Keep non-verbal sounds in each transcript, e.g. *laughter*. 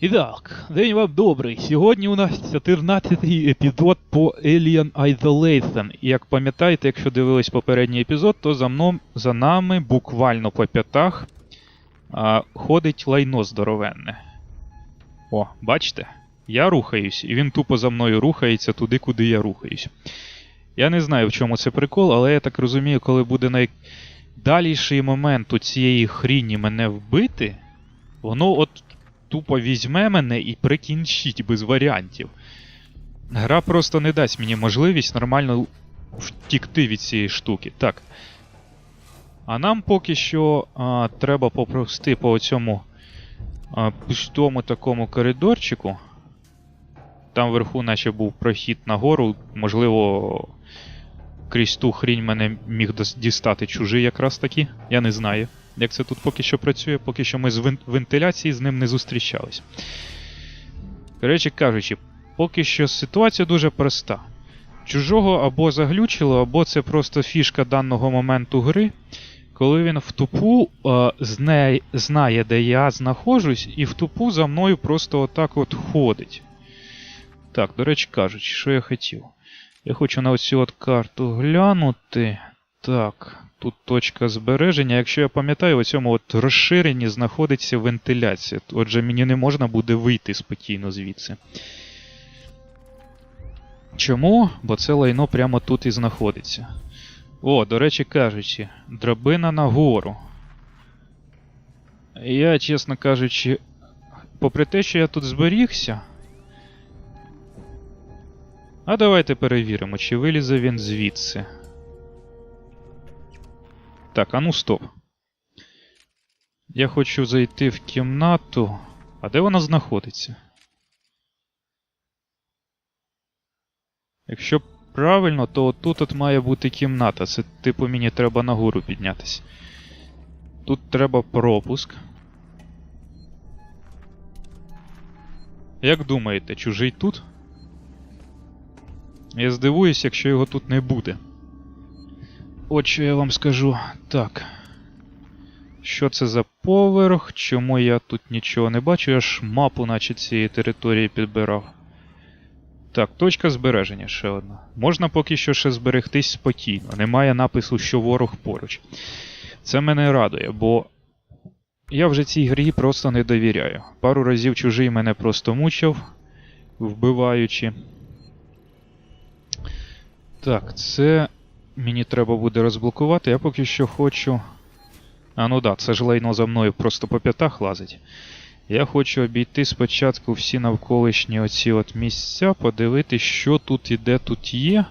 І так, день вам добрий. Сьогодні у нас 14-й епізод по Alien Isolation. І як пам'ятаєте, якщо дивились попередній епізод, то за, мном, за нами буквально по п'ятах а, ходить лайно здоровенне. О, бачите? Я рухаюсь, і він тупо за мною рухається туди, куди я рухаюсь. Я не знаю, в чому це прикол, але я так розумію, коли буде найдаліший момент у цієї хріні мене вбити, воно от тупо візьме мене і прикінчить без варіантів. Гра просто не дасть мені можливість нормально втікти від цієї штуки. Так. А нам поки що а, треба попрости по цьому пустому такому коридорчику. Там вверху, наче був прохід нагору, можливо, крізь ту хрінь мене міг дістати чужий якраз таки. Я не знаю, як це тут поки що працює, поки що ми з вентиляції з ним не зустрічались. Коротше кажучи, поки що ситуація дуже проста. Чужого або заглючило, або це просто фішка даного моменту гри, коли він в тупу е, зне, знає, де я знаходжусь, і в тупу за мною просто отак от ходить. Так, до речі кажучи, що я хотів? Я хочу на оцю от карту глянути. Так, тут точка збереження. Якщо я пам'ятаю, у цьому от розширенні знаходиться вентиляція. Отже, мені не можна буде вийти спокійно звідси. Чому? Бо це лайно прямо тут і знаходиться. О, до речі кажучи, драбина нагору. Я, чесно кажучи, попри те, що я тут зберігся. А давайте перевіримо, чи вилізе він звідси. Так, а ну стоп. Я хочу зайти в кімнату. А де вона знаходиться? Якщо правильно, то отут от має бути кімната. Це типу мені треба нагору піднятися. Тут треба пропуск. Як думаєте, чужий тут? Я здивуюсь, якщо його тут не буде. Що я вам скажу. Так. Що це за поверх? Чому я тут нічого не бачу? Я ж мапу, наче цієї території підбирав. Так, точка збереження ще одна. Можна поки що ще зберегтись спокійно. Немає напису, що ворог поруч. Це мене радує, бо я вже цій грі просто не довіряю. Пару разів чужий мене просто мучив, вбиваючи. Так, це мені треба буде розблокувати. Я поки що хочу. А ну да, це ж лайно за мною просто по п'ятах лазить. Я хочу обійти спочатку всі навколишні оці от місця, подивитись, що тут і де тут є.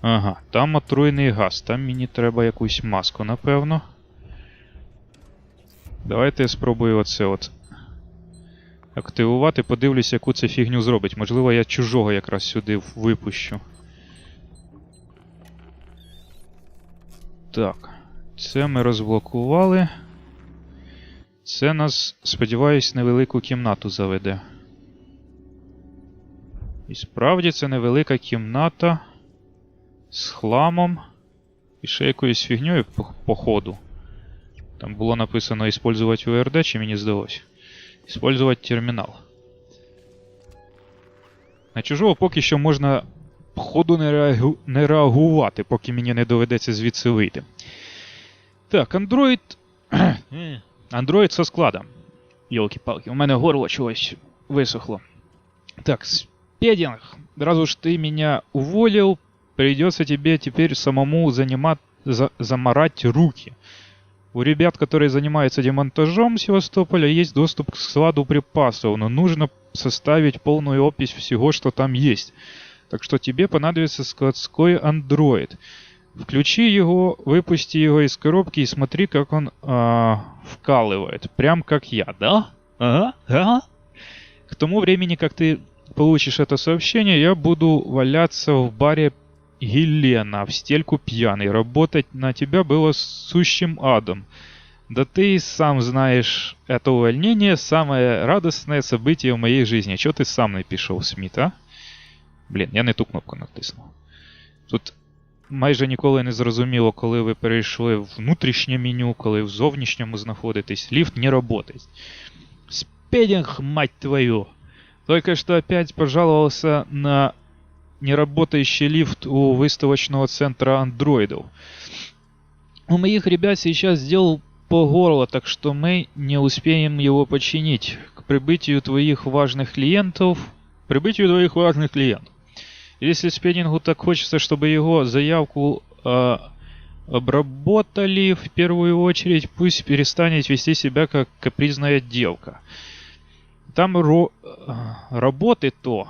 Ага, там отруйний газ, там мені треба якусь маску, напевно. Давайте я спробую оце от активувати, подивлюсь, яку це фігню зробить. Можливо, я чужого якраз сюди випущу. Так, це ми розблокували. Це нас, сподіваюсь, невелику кімнату заведе. І справді це невелика кімната з хламом і ще якоюсь фігньою по, ходу. Там було написано «Использовать УРД, чи мені здалося? Использовать термінал. На чужого поки що можна походу не, реагу... не реагувати, поки мені не доведеться звідси вийти. Так, Android. *clears throat* Android со складом. Йолки-палки, у мене горло чогось висохло. Так, спединг. Раз уж ты меня уволил, придется тебе теперь самому занимать, за, заморать руки. У ребят, которые занимаются демонтажом Севастополя, есть доступ к складу припасов, но нужно составить полную опись всего, что там есть. Так что тебе понадобится складской андроид. Включи его, выпусти его из коробки и смотри, как он а, вкалывает. Прям как я, да? Ага, ага. К тому времени, как ты получишь это сообщение, я буду валяться в баре Елена, в стельку пьяный. Работать на тебя было сущим адом. Да ты и сам знаешь, это увольнение самое радостное событие в моей жизни. Чего ты сам напишел, Смит, а? Блин, я не ту кнопку натиснув. Тут майже ніколи не зрозуміло, коли ви перейшли в внутрішнє меню, коли в зовнішньому знаходитесь. Лифт не работает. Спединг, мать твою! Только что опять пожаловался на неработающий лифт у выставочного центра андроидов. У моих ребят сейчас сделал по горло, так что мы не успеем его починить. К прибытию твоих важных клиентов... Прибытию твоих важных клиентов. Если спеннингу так хочется, чтобы его заявку э, обработали в первую очередь, пусть перестанет вести себя как капризная девка. Там ро- э, работы то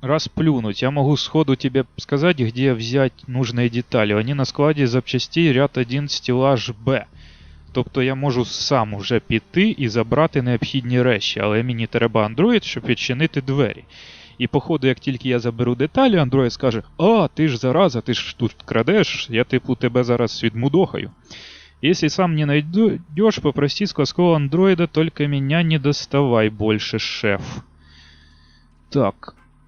расплюнуть. Я могу сходу тебе сказать, где взять нужные детали. Они на складі запчастей ряд 1 стелаж Б. Тобто я можу сам уже піти і забрати необхідні речі, але мені треба Android, щоб відчинити двері. І походу, як тільки я заберу деталі, Android скаже: А, ти ж зараза, ти ж тут крадеш, я типу тебе зараз відмудохаю. Если сам не найдешь, попроси складского андроида, только меня не доставай больше, шеф. Так,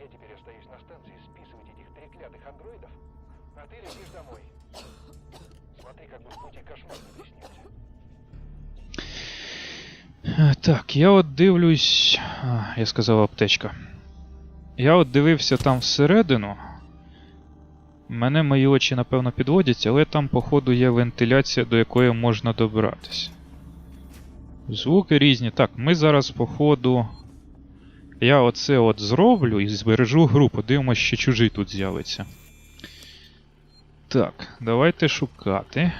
я теперь остаюсь на станции списывать этих треклятых андроидов, а ты летишь домой. Смотри, как бы в пути кошмар не приснился. Е, Так, я от дивлюсь. А, я сказав аптечка. Я от дивився там всередину. Мене мої очі, напевно, підводять, але там, походу, є вентиляція, до якої можна добратися. Звуки різні. Так, ми зараз, походу. Я оце от зроблю і збережу гру. Подивимось, що чужий тут з'явиться. Так, давайте шукати.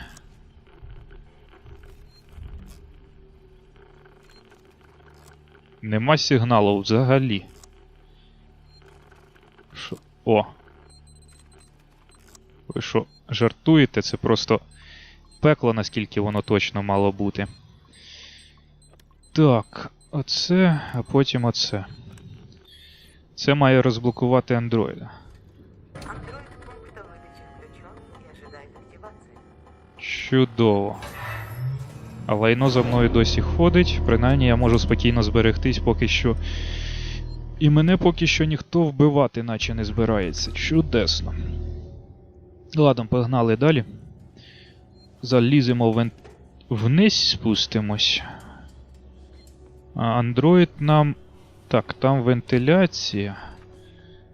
Нема сигналу взагалі. Шо? О. Ви що, жартуєте? Це просто пекло, наскільки воно точно мало бути. Так, оце, а потім оце. Це має розблокувати андроїда. Чудово. А лайно за мною досі ходить. Принаймні я можу спокійно зберегтись поки що. І мене поки що ніхто вбивати, наче не збирається. Чудесно. Ладно, погнали далі. Заліземо вниз, спустимось. Android нам. Так, там вентиляція.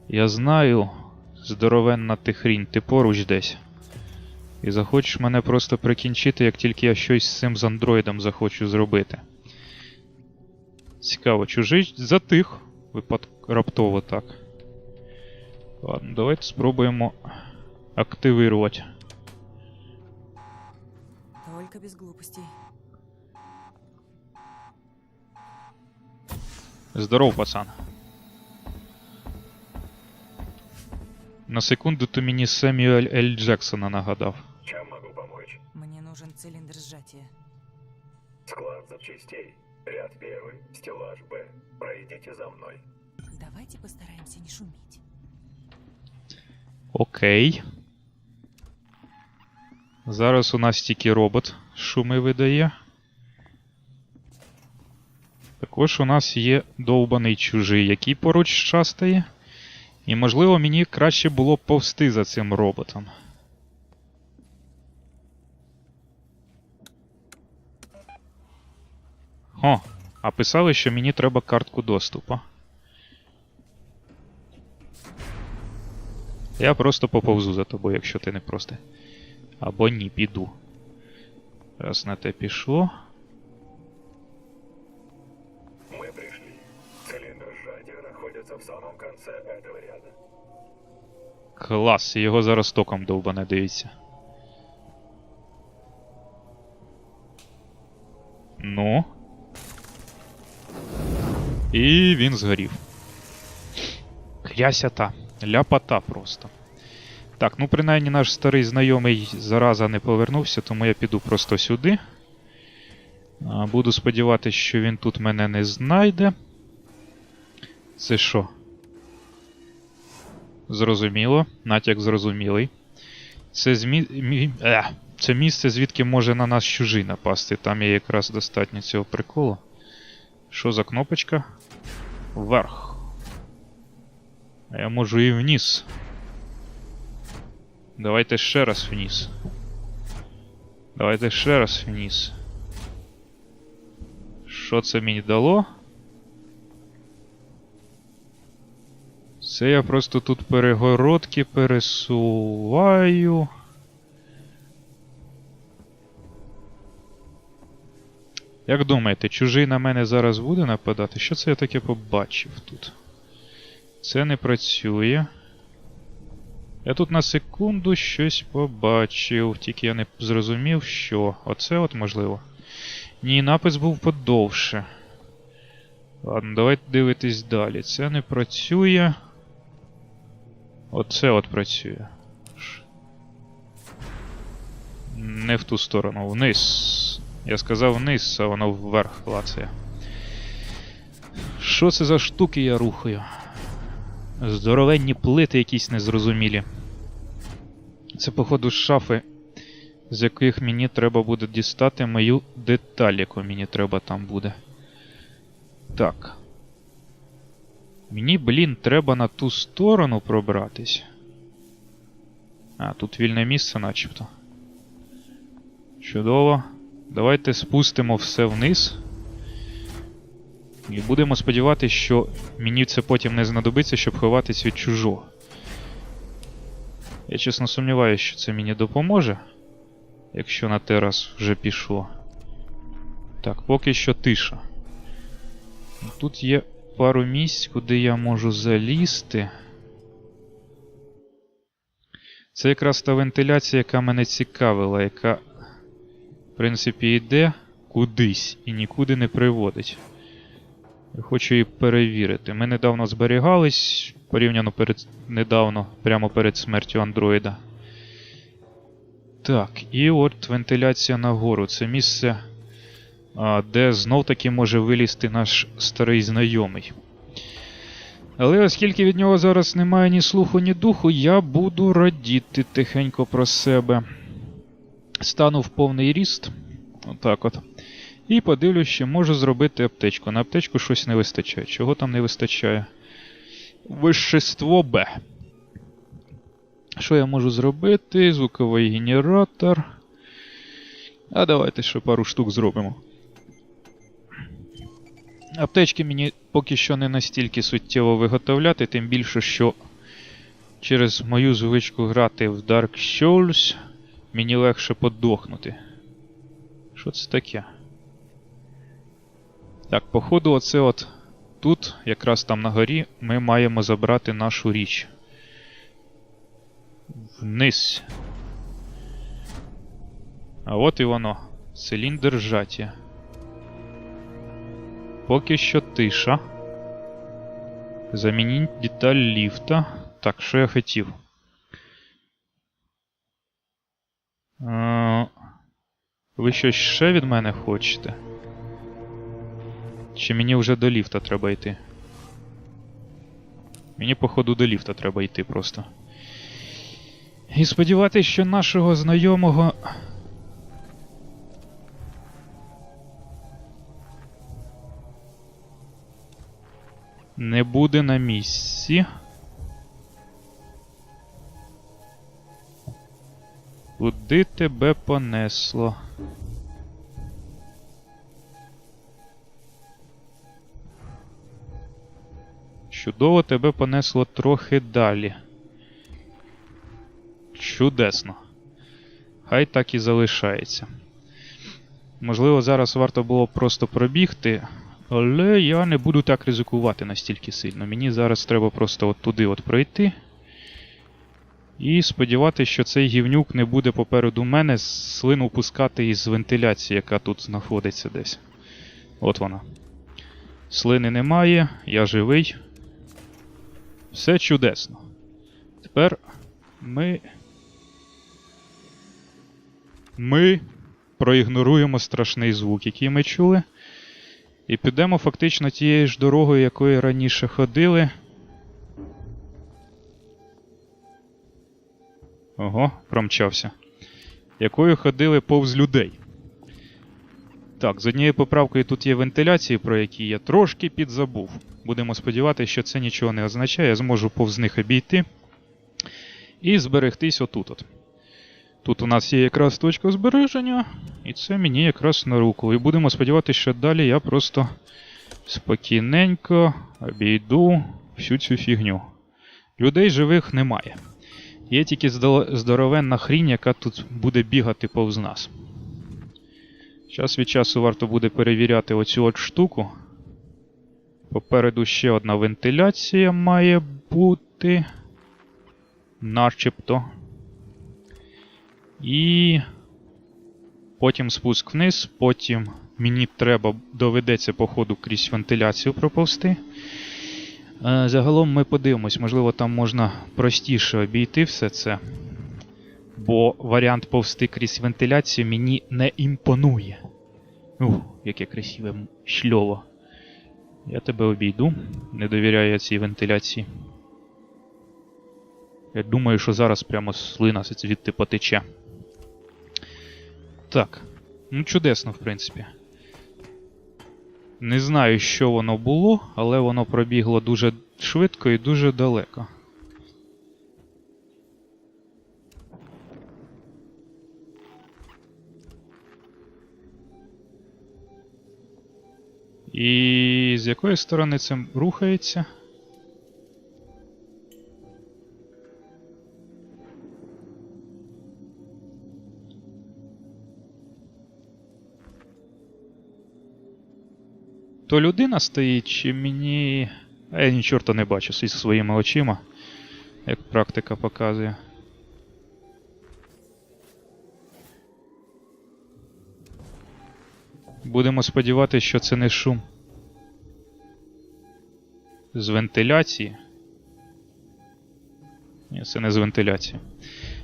Я знаю. Здоровенна ти хрінь, ти поруч десь. І захочеш мене просто прикінчити, як тільки я щось з цим з андроїдом захочу зробити. Цікаво, чужий затих. Випад... раптово так. Ладно, давайте спробуємо активувати. Только без глупостей. Здоров, пацан. На секунду ти мені Семюель Ель Джексона нагадав. Чем могу помочь? Мне нужен цилиндр сжатия. Склад запчастей. Ряд первый, стеллаж Б. Пройдите за мной. Давайте постараемся не шуметь. Окей. Зараз у нас тільки робот шуми видає. Також у нас є довбаний чужий, який поруч шастає. І можливо мені краще було повсти за цим роботом. О, а писали, що мені треба картку доступу. Я просто поповзу за тобою, якщо ти не прости. Або ні, піду. Раз на те пішло. Клас, його зараз током довбане, дивіться. Ну. І він згорів. Хрясята. Ляпота просто. Так, ну принаймні наш старий знайомий зараза не повернувся, тому я піду просто сюди. Буду сподіватися, що він тут мене не знайде. Це що? Зрозуміло. Натяк зрозумілий. Це змі... мі- Е, це місце, звідки може на нас чужий напасти. Там є якраз достатньо цього приколу. Що за кнопочка? Вверх. А я можу і вниз. Давайте ще раз вниз. Давайте ще раз вниз. Що це мені дало? Це я просто тут перегородки пересуваю. Як думаєте, чужий на мене зараз буде нападати? Що це я таке побачив тут? Це не працює. Я тут на секунду щось побачив, тільки я не зрозумів, що. Оце от можливо. Ні, напис був подовше. Ладно, давайте дивитись далі. Це не працює. Оце от працює. Не в ту сторону, вниз. Я сказав вниз, а воно вверх клацає. Що це за штуки я рухаю? Здоровенні плити якісь незрозумілі. Це, походу, шафи, з яких мені треба буде дістати мою деталь, яку мені треба там буде. Так. Мені, блін, треба на ту сторону пробратись. А, тут вільне місце начебто. Чудово. Давайте спустимо все вниз. І будемо сподіватися, що мені це потім не знадобиться, щоб ховатись від чужого. Я чесно сумніваюся, що це мені допоможе. Якщо на те раз вже пішло. Так, поки що тиша. Тут є пару місць, куди я можу залізти. Це якраз та вентиляція, яка мене цікавила, яка, в принципі, йде кудись і нікуди не приводить. Хочу її перевірити. Ми недавно зберігались, порівняно перед недавно, прямо перед смертю андроїда. Так, і от вентиляція нагору. Це місце, де знов таки може вилізти наш старий знайомий. Але оскільки від нього зараз немає ні слуху, ні духу, я буду радіти тихенько про себе. Стану в повний ріст. Отак от. І подивлюсь, що можу зробити аптечку. На аптечку щось не вистачає. Чого там не вистачає? Вищество Б. Що я можу зробити? Звуковий генератор. А давайте ще пару штук зробимо. Аптечки мені поки що не настільки суттєво виготовляти, тим більше, що через мою звичку грати в Dark Souls мені легше подохнути. Що це таке? Так, походу, оце от тут, якраз там на горі, ми маємо забрати нашу річ. Вниз. А от і воно. Циліндр зжаття. Поки що тиша. Замініть деталь ліфта. Так, що я хотів? Е, Ви щось ще від мене хочете? Чи мені вже до ліфта треба йти? Мені, походу, до ліфта треба йти просто. І сподіватися, що нашого знайомого. Не буде на місці. Куди тебе понесло? Чудово тебе понесло трохи далі. Чудесно. Хай так і залишається. Можливо, зараз варто було просто пробігти, але я не буду так ризикувати настільки сильно. Мені зараз треба просто от туди от пройти. І сподіватися, що цей гівнюк не буде попереду мене слину пускати із вентиляції, яка тут знаходиться десь. От вона. Слини немає, я живий. Все чудесно. Тепер Ми. Ми проігноруємо страшний звук, який ми чули. І підемо фактично тією ж дорогою, якою раніше ходили. Ого, промчався. Якою ходили повз людей. Так, з однією поправкою тут є вентиляції, про які я трошки підзабув. Будемо сподіватися, що це нічого не означає, я зможу повз них обійти і зберегтись отут. от Тут у нас є якраз точка збереження, і це мені якраз на руку. І будемо сподіватися, що далі я просто спокійненько обійду всю цю фігню. Людей живих немає. Є тільки здоровенна хрінь, яка тут буде бігати повз нас. Час від часу варто буде перевіряти оцю от штуку. Попереду ще одна вентиляція має бути. Начебто. І потім спуск вниз, потім мені треба доведеться, походу, крізь вентиляцію проповсти. Е, Загалом ми подивимось, можливо, там можна простіше обійти все це. Бо варіант повсти крізь вентиляцію мені не імпонує. Ух, яке красиве шльово. Я тебе обійду. Не довіряю я цій вентиляції. Я думаю, що зараз прямо слина звідти потече. Так. Ну, чудесно, в принципі. Не знаю, що воно було, але воно пробігло дуже швидко і дуже далеко. І з якої сторони це рухається? То людина стоїть, чи мені. А я ні чорта не бачу зі своїми очима, як практика показує. Будемо сподіватися, що це не шум. З вентиляції. Ні, це не з вентиляції.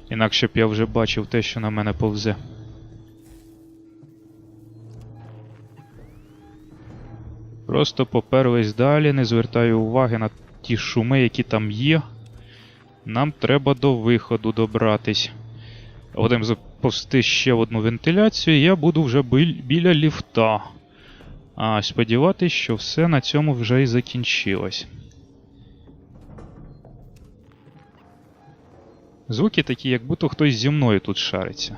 Інакше б я вже бачив те, що на мене повзе. Просто поперлись далі, не звертаю уваги на ті шуми, які там є. Нам треба до виходу добратись. Будемо запусти ще одну вентиляцію, і я буду вже біля ліфта. А сподіватись, що все на цьому вже і закінчилось. Звуки такі, як будто хтось зі мною тут шариться.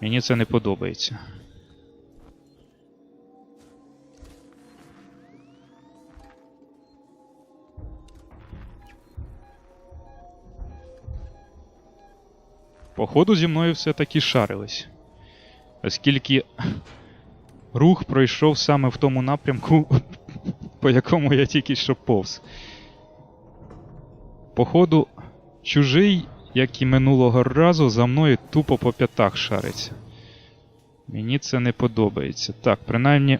Мені це не подобається. Походу, зі мною все-таки шарились. Оскільки рух пройшов саме в тому напрямку, *laughs* по якому я тільки що повз. Походу, чужий, як і минулого разу, за мною тупо по п'ятах шариться. Мені це не подобається. Так, принаймні.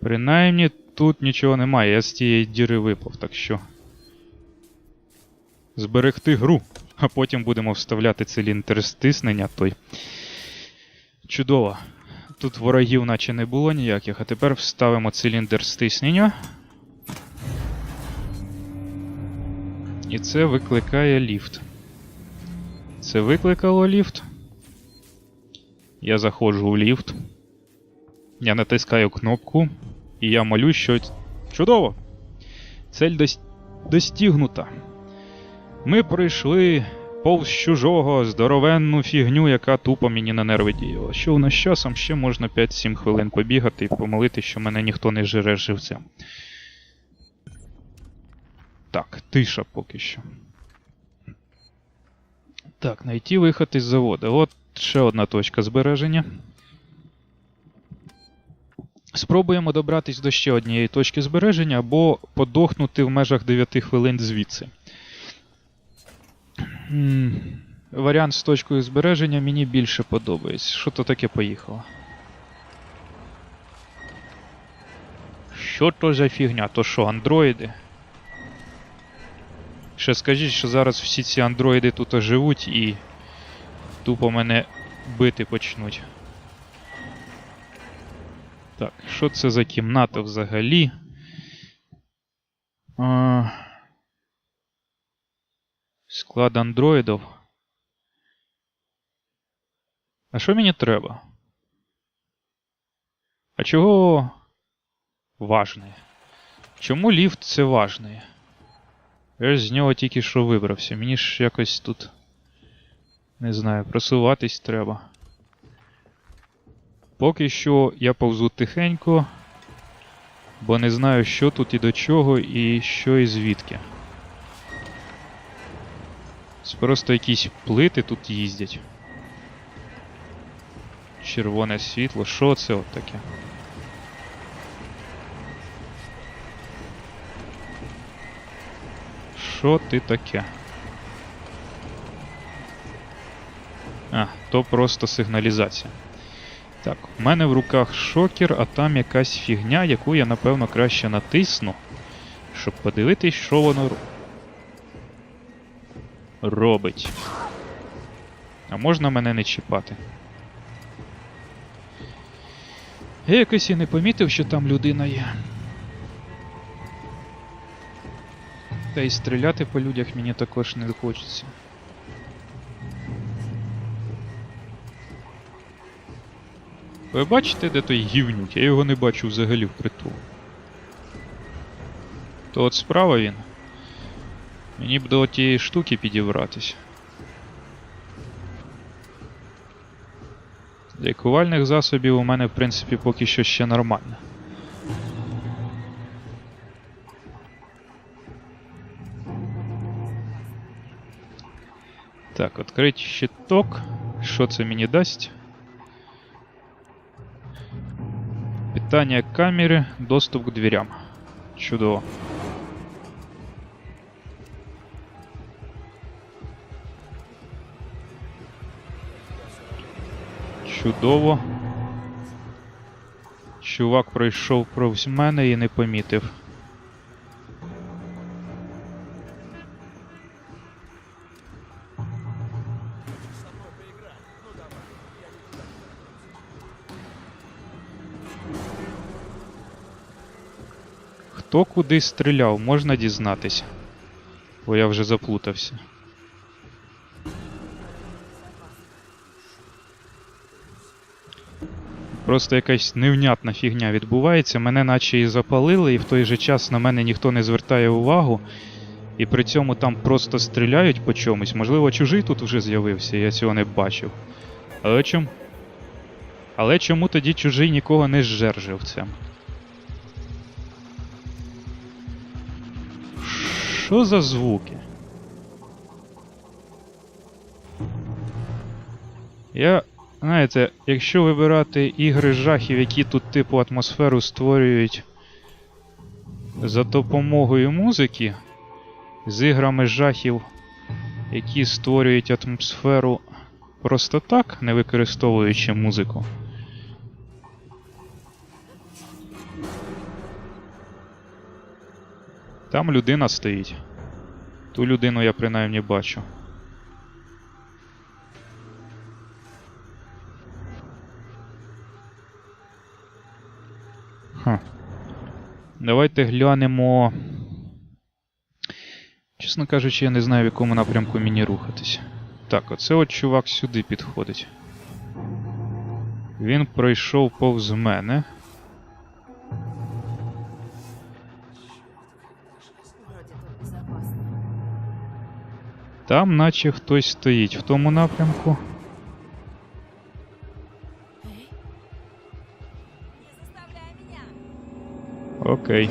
Принаймні тут нічого немає. Я з тієї діри випав, так що. Зберегти гру, а потім будемо вставляти циліндр стиснення той. Чудово. Тут ворогів наче не було ніяких, а тепер вставимо циліндр стиснення. І це викликає ліфт. Це викликало ліфт. Я заходжу в ліфт. Я натискаю кнопку. І я молю, що. Чудово! Цель дос... Ми пройшли повз чужого здоровенну фігню, яка тупо мені на нерви діяла. Що у нас часом ще можна 5-7 хвилин побігати і помолити, що мене ніхто не жире живцем. Так, тиша поки що. Так, знайти виход із заводу. От ще одна точка збереження. Спробуємо добратись до ще однієї точки збереження або подохнути в межах 9 хвилин звідси. Варіант з точкою збереження мені більше подобається. Що то таке поїхало? Що то за фігня? То що, андроїди? Ще скажіть, що зараз всі ці андроїди тут оживуть і тупо мене бити почнуть. Так, що це за кімната взагалі? А... Склад андроїдів. А що мені треба? А чого важне? Чому ліфт це важне? Я ж з нього тільки що вибрався. Мені ж якось тут. Не знаю, просуватись треба. Поки що я повзу тихенько, бо не знаю, що тут і до чого, і що і звідки. Просто якісь плити тут їздять. Червоне світло, що це от таке? Що ти таке? А, то просто сигналізація. Так, у мене в руках шокер, а там якась фігня, яку я напевно краще натисну, щоб подивитись, що воно робить. А можна мене не чіпати? Я якось і не помітив, що там людина є. Та й стріляти по людях мені також не хочеться. Ви бачите, де той гівнюк? Я його не бачу взагалі впритул. То от справа він. Мені б до тієї штуки підібратись. Лікувальних засобів у мене, в принципі, поки що ще нормально. Так, відкрити щиток. Що це мені дасть? Питання камери, доступ к дверям. Чудово. Чудово. Чувак пройшов повз мене і не помітив. Хто куди стріляв, можна дізнатися. Бо я вже заплутався. Просто якась невнятна фігня відбувається. Мене наче і запалили, і в той же час на мене ніхто не звертає увагу. І при цьому там просто стріляють по чомусь. Можливо, чужий тут вже з'явився, я цього не бачив. Але чому? Але чому тоді чужий нікого не зжер живцем? Що за звуки? Я, знаєте, якщо вибирати ігри жахів, які тут типу атмосферу створюють за допомогою музики, з іграми жахів, які створюють атмосферу просто так, не використовуючи музику. Там людина стоїть. Ту людину я принаймні бачу. Ха. Давайте глянемо. Чесно кажучи, я не знаю, в якому напрямку мені рухатись. Так, оце от чувак сюди підходить. Він пройшов повз мене. Там наче хтось стоїть в тому напрямку. Окей.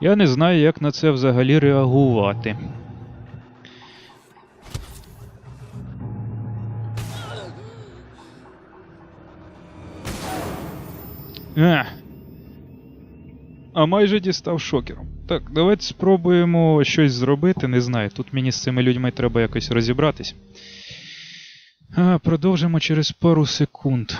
Я не знаю, як на це взагалі реагувати. Ех. А майже дістав шокером. Так, давайте спробуємо щось зробити. Не знаю. Тут мені з цими людьми треба якось розібратись. Продовжимо через пару секунд.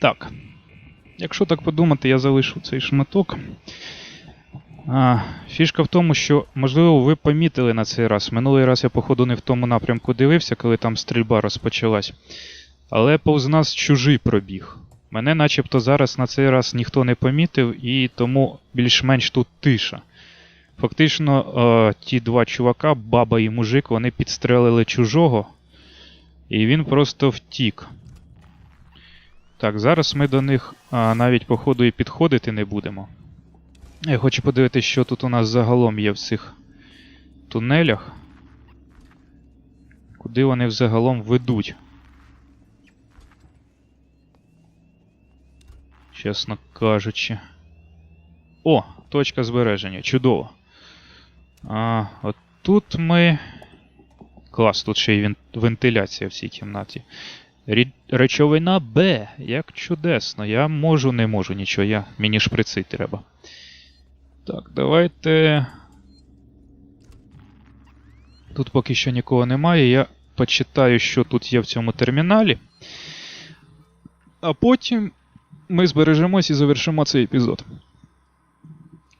Так. Якщо так подумати, я залишу цей шматок. А, фішка в тому, що, можливо, ви помітили на цей раз. Минулий раз я, походу, не в тому напрямку дивився, коли там стрільба розпочалась. Але повз нас чужий пробіг. Мене начебто зараз на цей раз ніхто не помітив, і тому більш-менш тут тиша. Фактично, е, ті два чувака, баба і мужик, вони підстрелили чужого, і він просто втік. Так, зараз ми до них а, навіть, походу, і підходити не будемо. Я хочу подивитися, що тут у нас загалом є в цих тунелях. Куди вони взагалом ведуть. Чесно кажучи. О, точка збереження. Чудово. А, от тут ми. Клас, тут ще й вентиляція в цій кімнаті. Речовина Б. Як чудесно. Я можу, не можу нічого, я... мені шприци треба. Так, давайте. Тут поки що нікого немає. Я почитаю, що тут є в цьому терміналі. А потім ми збережемось і завершимо цей епізод.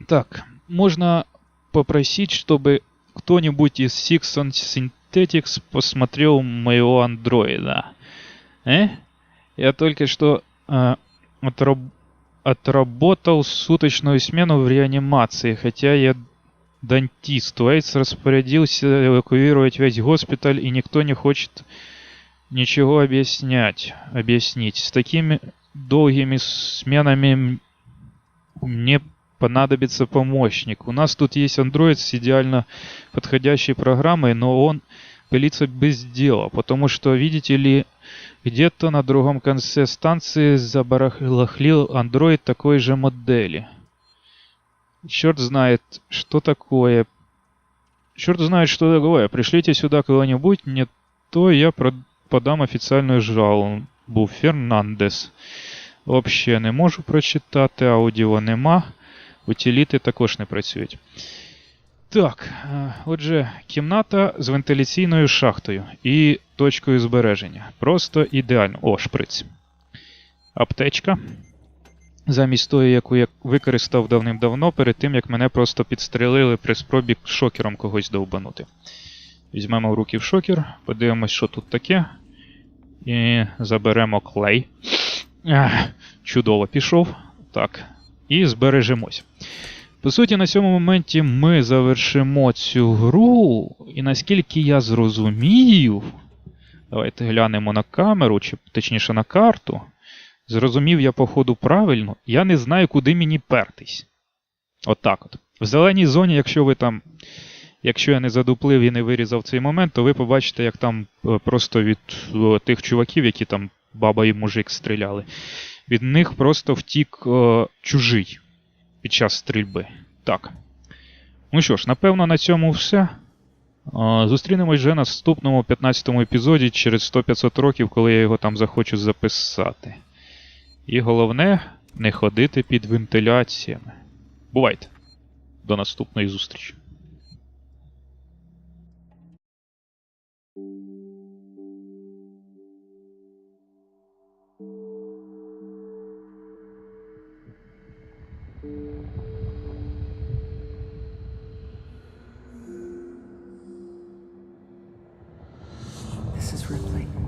Так, можно попросить, чтобы кто-нибудь из Sixon Synthetics посмотрел моего андроида. Э? Я только что э, отраб- отработал суточную смену в реанимации, хотя я дантист. Уэйтс распорядился эвакуировать весь госпиталь, и никто не хочет ничего объяснять, объяснить. С такими долгими сменами мне понадобится помощник. У нас тут есть андроид с идеально подходящей программой, но он пылится без дела, потому что, видите ли, где-то на другом конце станции забарахлил андроид такой же модели. Черт знает, что такое. Черт знает, что такое. Пришлите сюда кого-нибудь, не то я про- подам офіційну жалобу. Фернандес. Вообще не можу прочитати, аудіо нема. Утиліти також не працюють. Так, е, отже, кімната з вентиляційною шахтою і точкою збереження. Просто ідеально. О, шприц. Аптечка. Замість тої, яку я використав давним-давно, перед тим, як мене просто підстрелили при спробі шокером когось довбанути. Візьмемо в руки в шокер, подивимось, що тут таке. І заберемо клей. Ах, чудово пішов. Так. І збережемось. По суті, на цьому моменті ми завершимо цю гру. І наскільки я зрозумів. Давайте глянемо на камеру, чи точніше на карту. Зрозумів я, походу, правильно, я не знаю, куди мені пертись. Отак от. В зеленій зоні, якщо ви там. Якщо я не задуплив і не вирізав цей момент, то ви побачите, як там е, просто від е, тих чуваків, які там баба і мужик стріляли, від них просто втік е, чужий під час стрільби. Так. Ну що ж, напевно, на цьому все. Зустрінемось вже на наступному 15-му епізоді через 100-500 років, коли я його там захочу записати. І головне не ходити під вентиляціями. Бувайте. До наступної зустрічі. differently.